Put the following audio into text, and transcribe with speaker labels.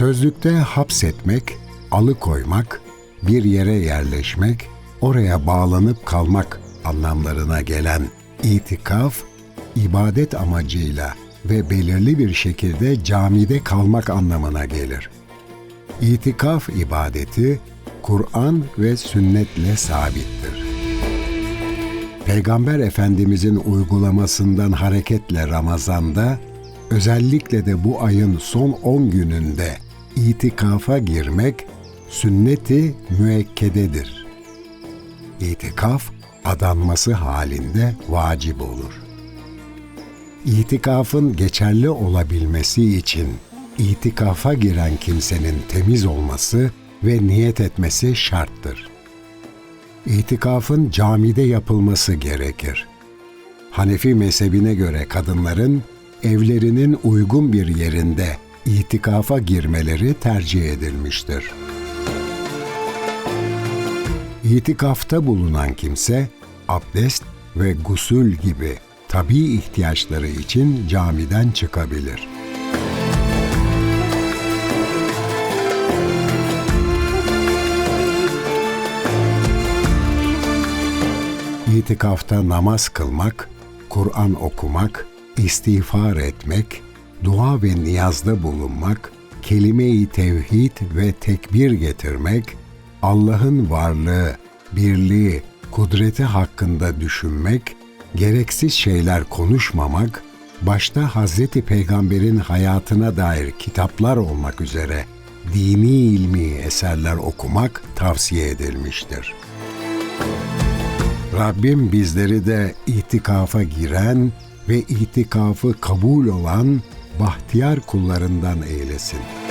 Speaker 1: Sözlükte hapsetmek, alıkoymak, bir yere yerleşmek, oraya bağlanıp kalmak anlamlarına gelen itikaf, ibadet amacıyla ve belirli bir şekilde camide kalmak anlamına gelir. İtikaf ibadeti Kur'an ve sünnetle sabittir. Peygamber Efendimizin uygulamasından hareketle Ramazan'da özellikle de bu ayın son 10 gününde itikafa girmek sünneti müekkededir. İtikaf adanması halinde vacip olur. İtikafın geçerli olabilmesi için itikafa giren kimsenin temiz olması ve niyet etmesi şarttır. İtikafın camide yapılması gerekir. Hanefi mezhebine göre kadınların evlerinin uygun bir yerinde itikafa girmeleri tercih edilmiştir. İtikafta bulunan kimse abdest ve gusül gibi tabi ihtiyaçları için camiden çıkabilir. İtikafta namaz kılmak, Kur'an okumak, istiğfar etmek, dua ve niyazda bulunmak, kelime-i tevhid ve tekbir getirmek, Allah'ın varlığı, birliği, kudreti hakkında düşünmek, gereksiz şeyler konuşmamak, başta Hazreti Peygamber'in hayatına dair kitaplar olmak üzere dini ilmi eserler okumak tavsiye edilmiştir. Rabbim bizleri de itikafa giren ve itikafı kabul olan bahtiyar kullarından eylesin.''